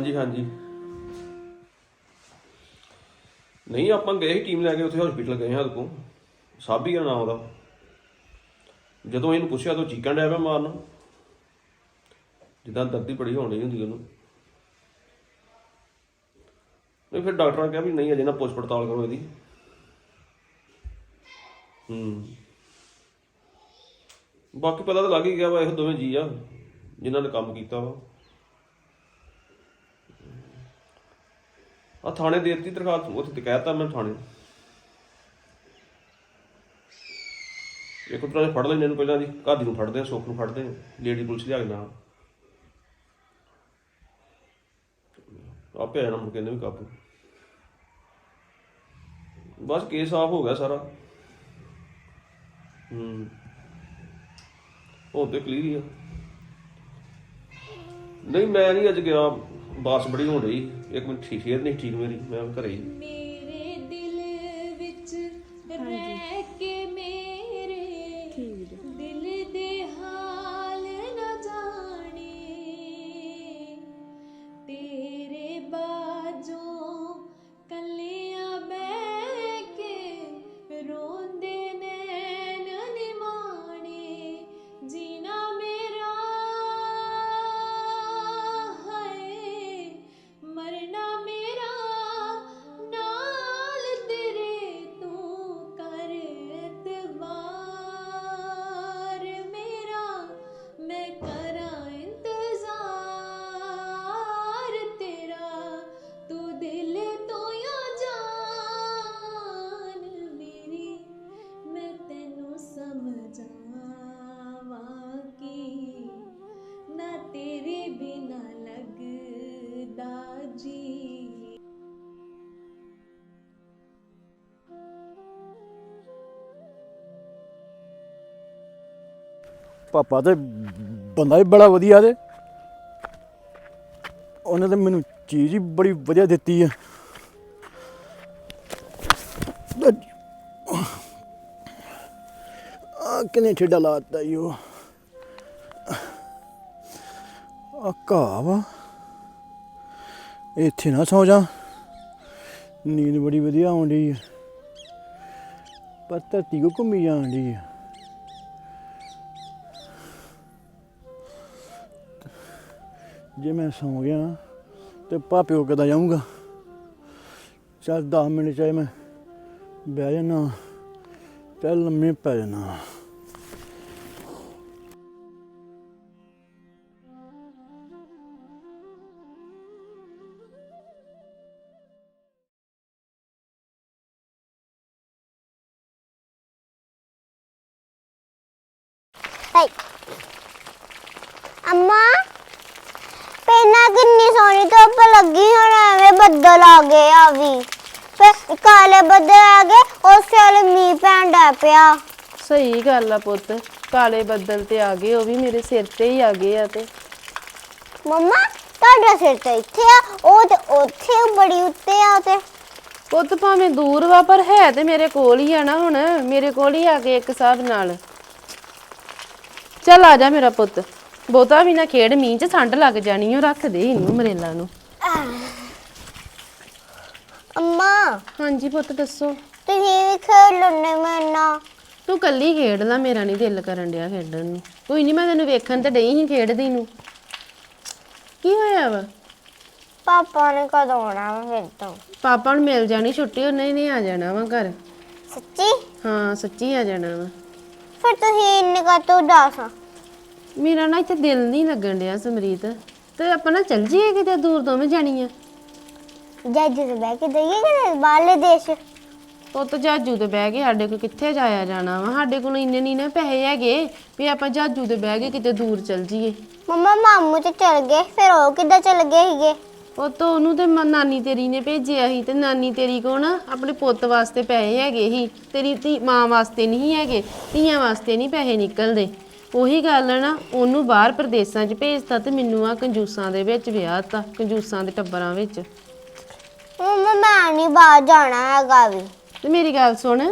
ਹਾਂਜੀ ਹਾਂਜੀ। ਨਹੀਂ, ਆਪਾਂ ਗਏ ਸੀ ਟੀਮ ਲੈ ਕੇ, ਉੱਥੇ ਹਸਪੀਟਲ ਗਏ ਹਾਂ ਉਹਦੇ ਕੋਲ ਸਾਬੀ ਦਾ ਨਾਮ ਉਹਦਾ। ਜਦੋਂ ਇਹਨੂੰ ਪੁੱਛਿਆ ਤਾਂ ਚੀਕਾਂ ਡਿਆ ਪਿਆ ਮਾਰਨ। ਜਿੱਦਾਂ ਦਰਦੀ ਬੜੀ ਹੋਣ ਡਈ ਹੁੰਦੀ ਉਹਨੂੰ। ਨਹੀਂ, ਫਿਰ ਡਾਕਟਰਾਂ ਨੇ ਕਿਹਾ ਵੀ ਨਹੀਂ, ਅਜੇ ਨਾ ਪੁੱਛ ਪੜਤਾਲ ਕਰੋ ਇਹਦੀ। ਹੂੰ। ਬਾਕੀ ਪਤਾ ਤਾਂ ਲੱਗ ਹੀ ਗਿਆ ਵਾ, ਇਹ ਦੋਵੇਂ ਜੀ ਆ, ਜਿਨ੍ਹਾਂ ਨੇ ਕੰਮ ਕੀਤਾ ਵਾ। ਆ ਥਾਣੇ ਦੇ ਦਿੱਤੀ ਦਰਖਾਸਤ ਉੱਥੇ ਤੇ ਕਹਿਤਾ ਮੈਂ ਥਾਣੇ। ਇੱਕ ਤਰ੍ਹਾਂ ਦੇ ਫੜ ਲੈਂਦੇ ਨੂੰ ਪਹਿਲਾਂ ਦੀ ਘਰ ਦੀ ਨੂੰ ਫੜਦੇ ਆ, ਸੁੱਖ ਨੂੰ ਫੜਦੇ ਆ, ਲੇਡੀ ਪੁਲਿਸ ਲਿਆ ਕੇ ਨਾਲ। ਆਪੇ ਆ ਮੁੜ ਕੇ ਵੀ ਕਾਬੂ। ਬਸ ਕੇਸ ਆਫ ਹੋ ਗਿਆ ਸਾਰਾ। ਹੂੰ। ਹੁਣ ਤੇ ਕਲੀਅਰ ਹੀ ਆ। ਨਹੀਂ, ਮੈਂ ਨਹੀਂ ਅੱਜ ਗਿਆ। ਬਾਸ ਬੜੀ ਹੋਣ ਰਹੀ ਇੱਕ ਮਿੰਟ ਠੀਕ ਫੇਰ ਨਹੀਂ ਠੀਕ ਮੇਰੀ ਮੈਂ ਘਰੇ ਹੀ। ਜੀ ਪਾਪਾ ਤੇ ਬੰਦਾ ਹੀ ਬੜਾ ਵਧੀਆ ਤੇ। ਉਹਨੇ ਤੇ ਮੈਨੂੰ ਚੀਜ਼ ਹੀ ਬੜੀ ਵਧੀਆ ਦਿੱਤੀ ਆ। ਆ ਕਿਨੇ ਠੇਡਾ ਲਾਤਾ ਯੋ ਆ ਘਾਹ ਵਾ। ਇੱਥੇ ਨਾ ਸੌ ਜਾ। ਨੀਂਦ ਬੜੀ ਵਧੀਆ ਆਉਂਦੀ ਆ। ਪਰ ਧਰਤੀ ਕੋ ਘੁੰਮੀ ਜਾਂਦੀ ਆ। ਜੇ ਮੈਂ ਸੌਂ ਗਿਆ ਤੇ ਭਾਪਿਓ ਕਦਾ ਜਾਊਂਗਾ? ਚੱਲ 10 ਮਿੰਟ ਚਾਹੇ ਮੈਂ ਬਹਿ ਜਾਣਾ ਚੱਲ ਲੰਮੇ ਪੈ ਜਾਣਾ ਪਿਆ ਸਹੀ ਗੱਲ ਆ ਪੁੱਤ। ਕਾਲੇ ਬੱਦਲ ਤੇ ਆ ਗਏ ਉਹ ਵੀ ਮੇਰੇ ਸਿਰ ਤੇ ਹੀ ਆ ਗਏ ਆ ਤੇ। ਮੰਮਾ ਤੁਹਾਡਾ ਸਿਰ ਤੇ ਇੱਥੇ ਆ ਉਹ ਤੇ ਉੱਥੇ ਬੜੀ ਉੱਤੇ ਆ ਤੇ। ਪੁੱਤ ਭਾਵੇਂ ਦੂਰ ਵਾ ਪਰ ਹੈ ਤੇ ਮੇਰੇ ਕੋਲ ਹੀ ਆ ਨਾ ਹੁਣ ਮੇਰੇ ਕੋਲ ਹੀ ਆ ਗਏ ਇੱਕ ਹਿਸਾਬ ਨਾਲ। ਚੱਲ ਆ ਜਾ ਮੇਰਾ ਪੁੱਤ ਬਹੁਤਾ ਵੀ ਨਾ ਖੇਡ ਮੀਂਹ ਚ ਠੰਡ ਲੱਗ ਜਾਣੀ ਉਹ ਰੱਖ ਦੇ ਇਹਨੂੰ ਮਰੇਲਾ ਨੂੰ। ਅੰਮਾ। ਹਾਂਜੀ ਪੁੱਤ ਦੱਸੋ। ਤੁਸੀਂ ਵੀ ਖੇਡ ਲੈਣੇ ਮੇਰੇ ਨਾਲ। ਤੂੰ ਕੱਲੀ ਖੇਡ ਲੈ ਮੇਰਾ ਨਹੀਂ ਦਿਲ ਕਰਨ ਡਿਆ ਖੇਡਣ ਨੂੰ। ਕੋਈ ਨਹੀਂ ਮੈਂ ਤੈਨੂੰ ਵੇਖਣ ਤੇ ਡਈ ਹੀ ਖੇਡਦੀ ਨੂੰ। ਕੀ ਹੋਇਆ ਵਾ? ਪਾਪਾ ਨੇ ਕਦੋਂ ਆਉਣਾ ਵਾ ਫਿਰ ਤੋਂ? ਪਾਪਾ ਨੂੰ ਮਿਲ ਜਾਣੀ ਛੁੱਟੀ ਉਹਨੇ ਨਹੀਂ ਆ ਜਾਣਾ ਵਾ ਘਰ। ਸੱਚੀ? ਹਾਂ ਸੱਚੀ ਆ ਜਾਣਾ ਵਾ। ਫਿਰ ਤੁਸੀਂ ਇੰਨੇ ਕਾ ਤੋਂ ਦੱਸ ਮੇਰਾ ਨਾ ਇੱਥੇ ਦਿਲ ਨਹੀਂ ਲੱਗਣ ਡਿਆ ਸਮਰੀਤ। ਤੇ ਆਪਾਂ ਨਾ ਚੱਲ ਜੀਏ ਕਿਤੇ ਦੂਰ ਦੋਵੇਂ ਜਾਣੀਆਂ। ਜੱਜ ਤੇ ਬਹਿ ਕੇ ਦਈਏ ਕਿ ਬਾਹਰਲੇ ਦੇਸ਼? ਪੁੱਤ ਜਾਜੂ ਤੇ ਬਹਿ ਕੇ ਸਾਡੇ ਕੋਲ ਕਿੱਥੇ ਜਾਇਆ ਜਾਣਾ ਵਾ? ਸਾਡੇ ਕੋਲ ਇੰਨੇ ਨਹੀਂ ਨਾ ਪੈਸੇ ਹੈਗੇ ਵੀ ਆਪਾਂ ਜਾਜੂ ਤੇ ਬਹਿ ਕੇ ਕਿਤੇ ਦੂਰ ਚੱਲ ਜੀਏ ਮੰਮਾ ਮਾਮੂ ਤੇ ਚਲ ਗਏ ਫਿਰ ਉਹ ਕਿੱਦਾਂ ਚਲ ਗਏ ਸੀਗੇ? ਉਹ ਤਾਂ ਉਹਨੂੰ ਤੇ ਮ- ਨਾਨੀ ਤੇਰੀ ਨੇ ਭੇਜਿਆ ਸੀ ਤੇ ਨਾਨੀ ਤੇਰੀ ਨਾ ਆਪਣੇ ਪੁੱਤ ਵਾਸਤੇ ਪੈਸੇ ਹੈਗੇ ਸੀ। ਤੇਰੀ ਧੀ ਮਾਂ ਵਾਸਤੇ ਨਹੀਂ ਹੈਗੇ ਧੀਆਂ ਵਾਸਤੇ ਨਹੀਂ ਪੈਸੇ ਨਿਕਲਦੇ। ਉਹੀ ਗੱਲ ਆ ਨਾ ਉਹਨੂੰ ਬਾਹਰ ਪ੍ਰਦੇਸਾਂ 'ਚ ਭੇਜਤਾ ਤੇ ਮੈਨੂੰ ਆ ਕੰਜੂਸਾਂ ਦੇ ਵਿੱਚ ਵਿਆਹਤਾ ਕੰਜੂਸਾਂ ਦੇ ਟੱਬਰਾਂ ਵਿੱਚ। ਮੰਮਾ ਮੈਂ ਨਹੀਂ ਬਾਹਰ ਜਾਣਾ ਹੈਗਾ ਵੀ। ਤੇ ਮੇਰੀ ਗੱਲ ਸੁਣ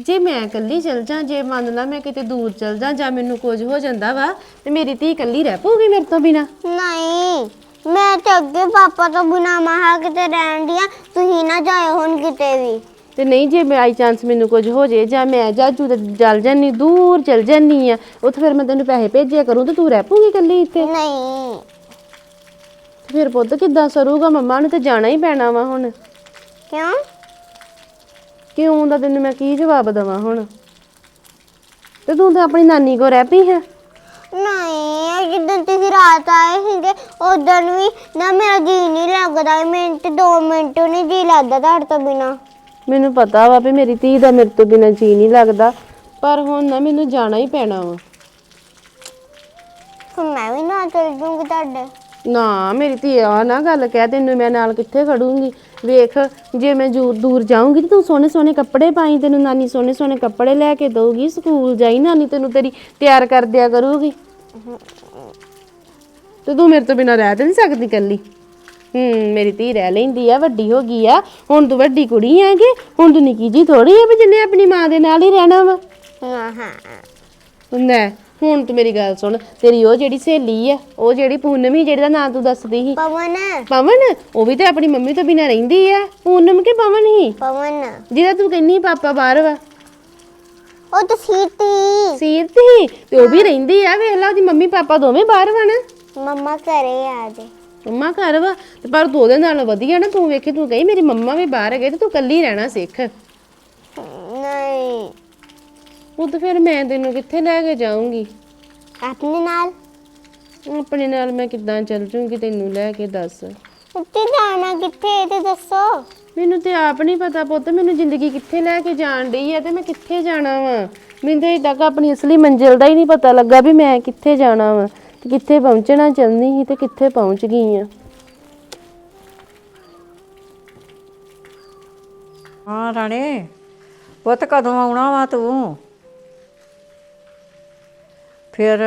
ਜੇ ਮੈਂ ਇਕੱਲੀ ਚਲ ਜਾਂ ਜੇ ਮੰਨ ਲਾ ਮੈਂ ਕਿਤੇ ਦੂਰ ਚਲ ਜਾਂ ਜਾਂ ਮੈਨੂੰ ਕੁਝ ਹੋ ਜਾਂਦਾ ਵਾ ਤੇ ਮੇਰੀ ਧੀ ਇਕੱਲੀ ਰਹਿ ਪਊਗੀ ਮੇਰੇ ਤੋਂ ਬਿਨਾ? ਨਹੀਂ ਮੈਂ ਤੇ ਅੱਗੇ ਪਾਪਾ ਤੋਂ ਬਿਨਾ ਮਹਾ ਕਿਤੇ ਰਹਿਣ ਦੀਆਂ ਤੁਸੀਂ ਨਾ ਜਾਇਓ ਹੁਣ ਕਿਤੇ ਵੀ। ਤੇ ਨਹੀਂ ਜੇ ਬਾਈ ਚਾਂਸ ਮੈਨੂੰ ਕੁਝ ਹੋ ਜੇ ਜਾਂ ਮੈਂ ਜਾਜੂ ਤੇ ਜਲ ਜਾਨੀ ਦੂਰ ਚਲ ਜਾਨੀ ਆ ਉੱਥੇ ਫਿਰ ਮੈਂ ਤੈਨੂੰ ਪੈਸੇ ਭੇਜਿਆ ਕਰੂੰ ਤੇ ਤੂੰ ਰਹਿ ਪੂਗੀ ਇਕੱਲੀ ਇੱਥੇ? ਨਹੀਂ। ਫਿਰ ਪੁੱਤ ਕਿੱਦਾਂ ਸਰੂਗਾ? ਮੰਮਾ ਨੂੰ ਤੇ ਜਾਣਾ ਹੀ ਪੈਣਾ ਵਾ ਹੁਣ। ਕਿਉਂ? ਕਿਉਂ ਦਾ ਤੈਨੂੰ ਮੈਂ ਕੀ ਜਵਾਬ ਦਵਾਂ ਹੁਣ? ਤੇ ਤੂੰ ਤਾਂ ਆਪਣੀ ਨਾਨੀ ਕੋ ਰਹਿ ਪਈ ਹੈ। ਨਹੀਂ ਜਿੱਦਣ ਤੁਸੀਂ ਰਾਤ ਆਏ ਸੀਗੇ ਉਦੋਂ ਵੀ ਨਾ ਮੇਰਾ ਜੀ ਨਹੀਂ ਲੱਗਦਾ ਮਿੰਟ 2 ਮਿੰਟ ਨਹੀਂ ਜੀ ਲੱਗਦਾ ਤੁਹਾਡੇ ਤੋਂ ਬਿਨਾ। ਮੈਨੂੰ ਪਤਾ ਵਾ ਵੀ ਮੇਰੀ ਧੀ ਦਾ ਮੇਰੇ ਤੋਂ ਬਿਨਾਂ ਜੀ ਨਹੀਂ ਲੱਗਦਾ ਪਰ ਹੁਣ ਨਾ ਮੈਨੂੰ ਜਾਣਾ ਹੀ ਪੈਣਾ ਵਾ। ਫਿਰ ਮੈਂ ਵੀ ਨਾ ਚਲ ਜੂੰਗੀ ਤੁਹਾਡੇ। ਨਾ ਮੇਰੀ ਧੀ ਆ ਨਾ ਗੱਲ ਕਹਿ ਤੈਨੂੰ ਮੈਂ ਨਾਲ ਕਿੱਥੇ ਖੜੂੰਗੀ? ਵੇਖ ਜੇ ਮੈਂ ਦੂਰ ਦੂਰ ਜਾਊਂਗੀ ਤੇ ਤੂੰ ਸੋਹਣੇ ਸੋਹਣੇ ਕੱਪੜੇ ਪਾਈ ਤੈਨੂੰ ਨਾਨੀ ਸੋਹਣੇ ਸੋਹਣੇ ਕੱਪੜੇ ਲੈ ਕੇ ਦਊਗੀ ਸਕੂਲ ਜਾਈ ਨਾਨੀ ਤੈਨੂੰ ਤੇਰੀ ਤਿਆਰ ਕਰ ਦਿਆ ਕਰੂਗੀ। ਤੇ ਤੂੰ ਮੇਰੇ ਤੋਂ ਬਿਨਾਂ ਰਹਿ ਤਾਂ ਨਹੀਂ ਸਕਦੀ ਕੱਲੀ ਹੂੰ ਮੇਰੀ ਧੀ ਰਹਿ ਲੈਂਦੀ ਆ ਵੱਡੀ ਹੋ ਗਈ ਆ ਹੁਣ ਤੂੰ ਵੱਡੀ ਕੁੜੀ ਹੈਗੀ ਹੁਣ ਤੂੰ ਨਿੱਕੀ ਜੀ ਥੋੜੀ ਆ ਵੀ ਜਿੰਨੇ ਆਪਣੀ ਮਾਂ ਦੇ ਨਾਲ ਹੀ ਰਹਿਣਾ ਵਾ। ਹਾਂ ਹਾਂ। ਲੈ ਹੁਣ ਤੂੰ ਮੇਰੀ ਗੱਲ ਸੁਣ ਤੇਰੀ ਉਹ ਜਿਹੜੀ ਸਹੇਲੀ ਆ ਉਹ ਜਿਹੜੀ ਪੂਨਮੀ ਜਿਹੜੀ ਦਾ ਨਾਂ ਤੂੰ ਦੱਸਦੀ ਸੀ। ਪਵਨ। ਪਵਨ? ਉਹ ਵੀ ਤੇ ਆਪਣੀ ਮੰਮੀ ਤੋਂ ਬਿਨਾਂ ਰਹਿੰਦੀ ਆ। ਪੂਨਮ ਕੇ ਪਵਨ ਹੀ ਪਵਨ। ਜਿਹਦਾ ਤੂੰ ਕਹਿੰਨੀ ਪਾਪਾ ਬਾਹਰ ਵਾ। ਉਹ ਤਾਂ ਸੀਤੀ। ਸੀਰਤ? ਹੀ ਤੇ ਉਹ ਵੀ ਰਹਿੰਦੀ ਆ ਵੇਖ ਲਾ ਉਹਦੀ ਮੰਮੀ ਪਾਪਾ ਦੋਵੇਂ ਬਾਹਰ ਵਾ ਨਾ। ਮੰਮਾ ਘਰੇ ਆ ਜੇ ਮੰਮਾ ਘਰ ਵਾ? ਤੇ ਪਰ ਤੂੰ ਉਹਦੇ ਨਾਲ ਵਧੀਆ ਨਾ ਤੂੰ ਵੇਖੀ ਤੂੰ ਕਹੀ ਮੇਰੀ ਮੰਮਾ ਵੀ ਬਾਹਰ ਗਏ ਤੇ ਤੂੰ ਕੱਲੀ ਰਹਿਣਾ ਸਿੱਖ। ਨਹੀਂ। ਉਹ ਤੇ ਫਿਰ ਮੈਂ ਤੈਨੂੰ ਕਿੱਥੇ ਲੈ ਕੇ ਜਾਊਂਗੀ? ਆਪਣੇ ਨਾਲ? ਆਪਣੇ ਨਾਲ ਮੈਂ ਕਿੱਦਾਂ ਚੱਲ ਜੂੰਗੀ ਤੈਨੂੰ ਲੈ ਕੇ ਦੱਸ। ਉੱਤੇ ਜਾਣਾ ਕਿੱਥੇ ਇਹ ਤੇ ਦੱਸੋ? ਮੈਨੂੰ ਤੇ ਆਪ ਨਹੀਂ ਪਤਾ ਪੁੱਤ ਮੈਨੂੰ ਜ਼ਿੰਦਗੀ ਕਿੱਥੇ ਲੈ ਕੇ ਜਾਣ ਡਈ ਆ ਤੇ ਮੈਂ ਕਿੱਥੇ ਜਾਣਾ ਵਾ? ਮੈਨੂੰ ਤੇ ਤੱਕ ਆਪਣੀ ਅਸਲੀ ਮੰਜ਼ਿਲ ਦਾ ਹੀ ਨਹੀਂ ਪਤਾ ਲੱਗਾ ਵੀ ਮੈਂ ਕਿੱਥੇ ਜਾਣਾ ਵਾ ਤੇ ਕਿੱਥੇ ਪਹੁੰਚਣਾ ਚਾਹੁੰਦੀ ਸੀ ਤੇ ਕਿੱਥੇ ਪਹੁੰਚ ਗਈ ਆ। ਹਾਂ ਰਾਣੇ ਪੁੱਤ ਕਦੋਂ ਆਉਣਾ ਵਾ ਤੂੰ? ਫਿਰ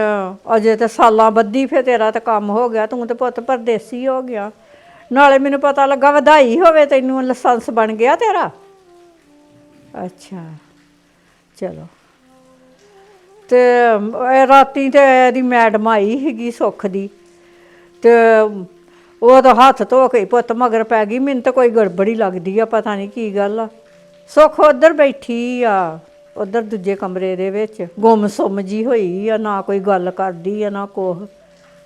ਅਜੇ ਤੇ ਸਾਲਾਂ ਬੱਧੀ ਫਿਰ ਤੇਰਾ ਤਾਂ ਕੰਮ ਹੋ ਗਿਆ, ਤੂੰ ਤੇ ਪੁੱਤ ਪਰਦੇਸੀ ਹੋ ਗਿਆ। ਨਾਲੇ ਮੈਨੂੰ ਪਤਾ ਲੱਗਾ ਵਧਾਈ ਹੋਵੇ ਤੈਨੂੰ, ਲਾਇਸੈਂਸ ਬਣ ਗਿਆ ਤੇਰਾ। ਅੱਛਾ, ਚਲੋ। ਤੇ ਇਹ ਰਾਤੀ ਤੇ ਇਹਦੀ ਮੈਡਮ ਆਈ ਸੀਗੀ ਸੁੱਖ ਦੀ। ਤੇ ਉਹ ਤਾਂ ਹੱਥ ਧੋ ਕੇ ਹੀ ਪੁੱਤ, ਮਗਰ ਪੈ ਗਈ। ਮੈਨੂੰ ਤਾਂ ਕੋਈ ਗੜਬੜੀ ਲੱਗਦੀ ਆ, ਪਤਾ ਨਹੀਂ ਕੀ ਗੱਲ ਆ। ਸੁੱਖ ਉਧਰ ਬੈਠੀ ਆ। ਉਧਰ ਦੂਜੇ ਕਮਰੇ ਦੇ ਵਿੱਚ ਗੁੰਮ ਸੁੰਮ ਜੀ ਹੋਈ ਆ, ਨਾ ਕੋਈ ਗੱਲ ਕਰਦੀ ਆ, ਨਾ ਕੁਛ।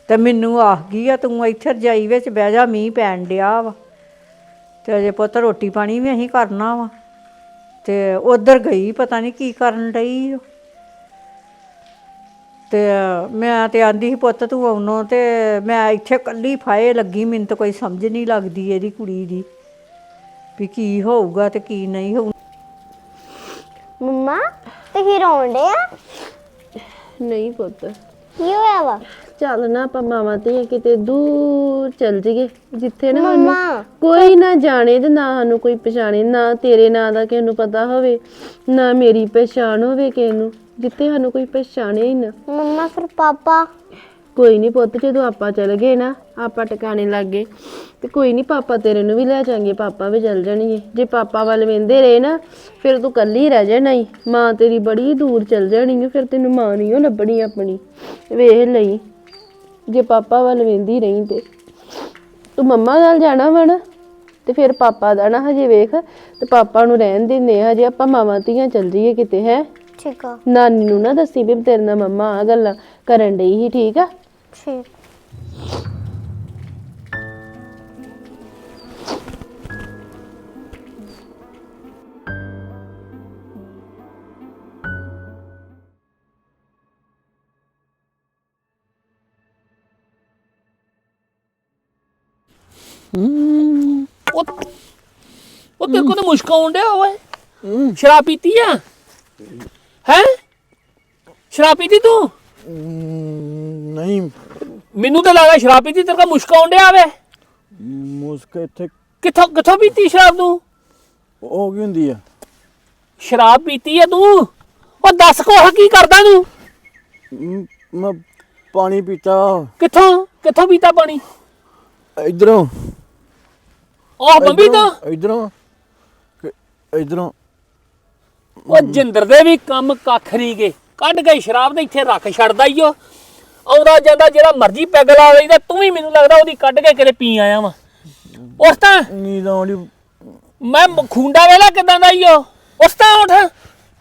ਤੇ ਮੈਨੂੰ ਆਖ ਗਈ ਆ, ਤੂੰ ਇੱਥੇ ਰਜਾਈ ਵਿੱਚ ਬਹਿ ਜਾ, ਮੀਂਹ ਪੈਣ ਡਿਆ ਵਾ। ਤੇ ਅਜੇ ਪੁੱਤ ਰੋਟੀ ਪਾਣੀ ਵੀ ਅਸੀਂ ਕਰਨਾ ਵਾ। ਤੇ ਉਧਰ ਗਈ, ਪਤਾ ਨਹੀਂ ਕੀ ਕਰਨ ਡਈ ਤੇ ਮੈਂ ਤੇ ਆਂਦੀ ਸੀ, ਪੁੱਤ ਤੂੰ ਆਉਣੋਂ ਤੇ ਮੈਂ ਇੱਥੇ ਕੱਲੀ ਫਾਏ ਲੱਗੀ, ਮੈਨੂੰ ਤਾਂ ਕੋਈ ਸਮਝ ਨਹੀਂ ਲੱਗਦੀ ਇਹਦੀ ਕੁੜੀ ਦੀ। ਵੀ ਕੀ ਹੋਊਗਾ ਤੇ ਕੀ ਨਹੀਂ ਹੋਊ। ਮੰਮਾ ਤੁਸੀਂ ਰੋਂਦੇ ਆ? ਨਹੀਂ ਪੁੱਤ। ਕੀ ਹੋਇਆ ਵਾ? ਚੱਲ ਨਾ ਆਪਾਂ ਮਾਵਾਂ ਤੇ ਕਿਤੇ ਦੂਰ ਚੱਲ ਜੀਏ ਜਿੱਥੇ ਨਾ ਸਾਨੂੰ ਮੰਮਾ। ਕੋਈ ਨਾ ਜਾਣੇ ਤੇ ਨਾ ਸਾਨੂੰ ਕੋਈ ਪਛਾਣੇ ਨਾ ਤੇਰੇ ਨਾਂ ਦਾ ਕਿਸੇ ਨੂੰ ਪਤਾ ਹੋਵੇ ਨਾ ਮੇਰੀ ਪਛਾਣ ਹੋਵੇ ਕਿਸੇ ਨੂੰ। ਜਿੱਥੇ ਸਾਨੂੰ ਕੋਈ ਪਛਾਣੇ ਹੀ ਨਾ। ਮੰਮਾ ਫਿਰ ਪਾਪਾ ਕੋਈ ਨਹੀਂ ਪੁੱਤ ਜਦੋਂ ਆਪਾਂ ਚਲ ਗਏ ਨਾ ਆਪਾਂ ਟਿਕਾਣੇ ਲੱਗ ਗਏ। ਤੇ ਕੋਈ ਨਹੀਂ ਪਾਪਾ ਤੇਰੇ ਨੂੰ ਵੀ ਲੈ ਜਾਾਂਗੇ ਪਾਪਾ ਵੀ ਚੱਲ ਜਾਣਗੇ। ਜੇ ਪਾਪਾ ਵੱਲ ਵੇਂਦੇ ਰਹੇ ਨਾ ਫਿਰ ਤੂੰ ਕੱਲੀ ਰਹਿ ਜਾਣਾ ਈ ਮਾਂ ਤੇਰੀ ਬੜੀ ਦੂਰ ਚੱਲ ਜਾਣੀ ਓ ਫਿਰ ਤੈਨੂੰ ਮਾਂ ਨਹੀਂ ਓ ਲੱਭਣੀ ਆਪਣੀ। ਵੇਖ ਲਈ ਜੇ ਪਾਪਾ ਵੱਲ ਵੇਂਦੀ ਰਹੀ ਤੇ। ਤੂੰ ਮੰਮਾ ਨਾਲ ਜਾਣਾ ਵਾ ਨਾ ਤੇ ਫਿਰ ਪਾਪਾ ਦਾ ਨਾ ਹਜੇ ਵੇਖ ਤੇ ਪਾਪਾ ਨੂੰ ਰਹਿਣ ਦਿੰਦੇ ਆ ਹਜੇ ਆਪਾਂ ਮਾਵਾਂ ਧੀਆਂ ਚੱਲ ਜੀਏ ਕਿਤੇ ਹੈ? ਠੀਕ ਆ। ਨਾਨੀ ਨੂੰ ਨਾ ਦੱਸੀ ਵੀ ਤੇਰੇ ਨਾਲ ਮੰਮਾ ਆ ਗੱਲਾਂ ਕਰਨ ਡਈ ਸੀ ਠੀਕ ਆ? ਠੀਕ ਉਹ ਉਹ ਤੇਰੇ ਕੋਲ ਤਾਂ ਮੁਸ਼ਕ ਆਉਣ ਡਿਆ ਓਏ। ਸ਼ਰਾਬ ਪੀਤੀ ਆ? ਹੈ? ਸ਼ਰਾਬ ਪੀਤੀ ਤੂੰ? ਨਹੀਂ। ਮੈਨੂੰ ਤਾਂ ਲੱਗਾ ਸ਼ਰਾਬ ਪੀਤੀ ਤੇਰੇ ਕੋਲ ਮੁਸ਼ਕ ਆਉਣ ਡਿਆ ਵੇ। ਮੁਸਕ ਇੱਥੇ ਕਿੱਥੋਂ ਕਿੱਥੋਂ ਪੀਤੀ ਸ਼ਰਾਬ ਤੂੰ? ਉਹ ਕੀ ਹੁੰਦੀ ਆ? ਸ਼ਰਾਬ ਪੀਤੀ ਆ ਤੂੰ? ਉਹ ਦੱਸ ਕੋਹ ਕੀ ਕਰਦਾ ਤੂੰ? ਮ- ਮੈਂ ਪਾਣੀ ਪੀਤਾ। ਕਿੱਥੋਂ ਕਿੱਥੋਂ ਪੀਤਾ ਪਾਣੀ? ਇਧਰੋਂ। ਉਹ ਬੰਬੀ ਤੋਂ ਇਧਰੋਂ। ਇਧਰੋਂ। ਉਹ ਜਿੰਦਰ ਦੇ ਵੀ ਕੰਮ ਕੱਖ ਨਹੀਂ ਗਏ ਕੱਢ ਗਈ ਸ਼ਰਾਬ ਤੇ ਇੱਥੇ ਰੱਖ ਛੱਡਦਾ ਈ ਓ ਆਉਂਦਾ ਜਾਂਦਾ ਜਿਹੜਾ ਮਰਜ਼ੀ ਪੈਗ ਲਾ ਲਈਦਾ ਤੂੰ ਵੀ ਮੈਨੂੰ ਲੱਗਦਾ ਉਹਦੀ ਕੱਢ ਕੇ ਕਿਤੇ ਪੀ ਆਇਆ ਵਾ। ਉਸ ਤਾਂ ਨੀਂਦ ਆਉਂਦੀ ਮੈਂ ਮ- ਖੁੰਡਾ ਵੇਲਾ ਕਿਦਾਂ ਦਾ ਈ ਓ ਉਸ ਤਾਂ ਉੱਠ।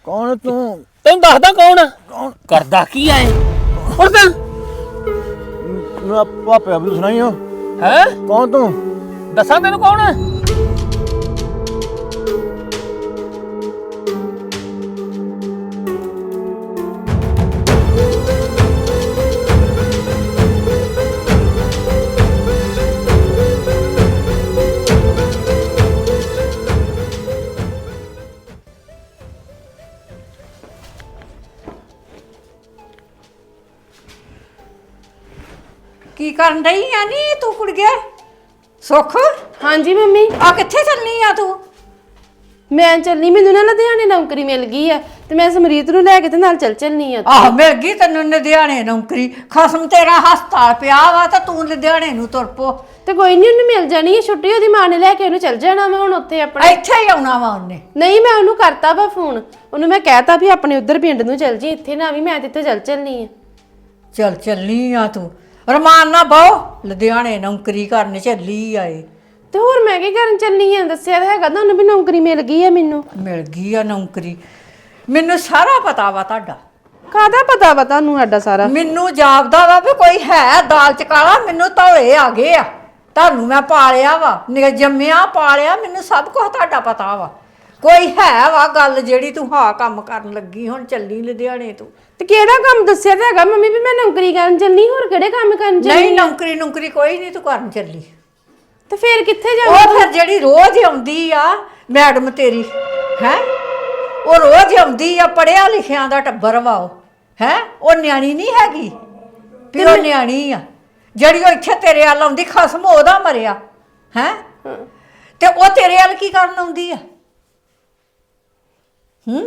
ਕੌਣ ਤੂੰ? ਤੈਨੂੰ ਦੱਸਦਾ ਕੌਣ? ਆ? ਕਰਦਾ ਕੀ ਆਏ ਉਸ ਤਾਂ। ਮੈਂ ਪਾਪੇ ਅਬਦੁਲ ਸੁਣਾਈਓ ਹੈ? ਕੌਣ ਤੂੰ? ਦੱਸਾਂ ਤੈਨੂੰ ਕੌਣ ਆ? ਕੀ ਕਰਨ ਡਈ ਆ? ਨੀ ਤੂੰ ਕੁੜੀਏ ਸੁੱਖ? ਹਾਂਜੀ ਮੰਮੀ। ਆ ਕਿੱਥੇ ਚੱਲਨੀ ਆ ਤੂੰ? ਮੈਂ ਚੱਲਨੀ ਮੈਨੂੰ ਨਾ ਲੁਧਿਆਣੇ ਨੌਕਰੀ ਮਿਲ ਗਈ ਆ ਤੇ ਮੈਂ ਸਮਰੀਤ ਨੂੰ ਲੈ ਕੇ ਤੇ ਨਾਲ ਚੱਲ ਚੱਲਨੀ ਆ ਆਹ ਮਿਲ ਗਈ ਤੈਨੂੰ ਲੁਧਿਆਣੇ ਨੌਕਰੀ। ਖਸਮ ਤੇਰਾ ਹਸਪਤਾਲ ਪਿਆ ਵਾ ਤਾਂ ਤੂੰ ਲੁਧਿਆਣੇ ਨੂੰ ਤੁਰ ਪੋ। ਤੇ ਕੋਈ ਨਹੀਂ ਉਹਨੂੰ ਮਿਲ ਜਾਣੀ ਹੈ ਛੁੱਟੀ ਉਹਦੀ ਮਾਂ ਨੇ ਲੈ ਕੇ ਉਹਨੂੰ ਚੱਲ ਜਾਣਾ ਮੈਂ ਹੁਣ ਉੱਥੇ ਆਪਣੇ। ਇੱਥੇ ਹੀ ਆਉਣਾ ਵਾ ਉਹਨੇ। ਨਹੀਂ ਮੈਂ ਉਹਨੂੰ ਕਰਤਾ ਵਾ ਫੋਨ। ਉਹਨੂੰ ਮੈਂ ਕਹਿਤਾ ਵੀ ਆਪਣੇ ਉਧਰ ਪਿੰਡ ਨੂੰ ਚੱਲ ਜੀ ਇੱਥੇ ਨਾ ਵੀ ਮੈਂ ਤੇ ਇੱਥੇ ਚੱਲ ਚੱਲਨੀ ਆ। ਚੱਲ ਚੱਲੀ ਆ ਤੂੰ। ਰਮਾਨ ਨਾ ਬਹੁ ਲੁਧਿਆਣੇ ਨੌਕਰੀ ਕਰਨ ਚੱਲੀ ਆਏ। ਤੇ ਹੋਰ ਮੈਂ ਕੀ ਕਰਨ ਚੱਲਨੀ ਆ? ਦੱਸਿਆ ਤਾਂ ਹੈਗਾ ਤੁਹਾਨੂੰ ਵੀ ਨੌਕਰੀ ਮਿਲ ਗਈ ਆ ਮੈਨੂੰ। ਮਿਲ ਗਈ ਆ ਨੌਕਰੀ। ਮੈਨੂੰ ਸਾਰਾ ਪਤਾ ਵਾ ਤੁਹਾਡਾ। ਕਾਹਦਾ ਪਤਾ ਵਾ ਤੁਹਾਨੂੰ ਸਾਡਾ ਸਾਰਾ? ਮੈਨੂੰ ਜਾਪਦਾ ਵਾ ਵੀ ਕੋਈ ਹੈ ਦਾਲ ਚ ਕਾਲਾ ਮੈਨੂੰ ਧੌਲੇ ਆ ਗਏ ਆ। ਤੁਹਾਨੂੰ ਮੈਂ ਪਾਲਿਆ ਵਾ ਨਿ ਜੰਮਿਆ ਪਾਲਿਆ ਮੈਨੂੰ ਸਭ ਕੁਝ ਤੁਹਾਡਾ ਪਤਾ ਵਾ। ਕੋਈ ਹੈ ਵਾ ਗੱਲ ਜਿਹੜੀ ਤੂੰ ਹਾਂ ਕੰਮ ਕਰਨ ਲੱਗੀ ਹੁਣ ਚੱਲੀ ਲੁਧਿਆਣੇ ਤੂੰ। ਤੇ ਕਿਹੜਾ ਕੰਮ ਦੱਸਿਆ ਤਾਂ ਹੈਗਾ? ਮੰਮੀ ਵੀ ਮੈਂ ਨੌਕਰੀ ਕਰਨ ਚੱਲਨੀ ਹੋਰ ਕਿਹੜੇ ਕੰਮ ਕਰਨ ਚੱਲਨੀ ਨਹੀਂ ਨੌਕਰੀ ਨੌਕਰੀ ਕੋਈ ਨਹੀਂ ਤੂੰ ਕਰਨ ਚੱਲੀ। ਤੇ ਫੇਰ ਕਿੱਥੇ ਜਾਵਾਂ ਉਹ ਫਿਰ ਜਿਹੜੀ ਰੋਜ਼ ਆਉਂਦੀ ਆ ਮੈਡਮ ਤੇਰੀ ਹੈ? ਉਹ ਰੋਜ਼ ਆਉਂਦੀ ਆ ਪੜਿਆ ਲਿਖਿਆਂ ਦਾ ਟੱਬਰ ਵਾ ਉਹ ਹੈ? ਉਹ ਨਿਆਣੀ ਨਹੀਂ ਹੈਗੀ ਵੀ ਉਹ ਨਿਆਣੀ ਆ। ਜਿਹੜੀ ਉਹ ਇੱਥੇ ਤੇਰੇ ਵੱਲ ਆਉਂਦੀ ਖਸਮ ਉਹਦਾ ਮਰਿਆ ਹੈ। ਤੇ ਉਹ ਤੇਰੇ ਵੱਲ ਕੀ ਕਰਨ ਆਉਂਦੀ ਆ? ਹੂੰ?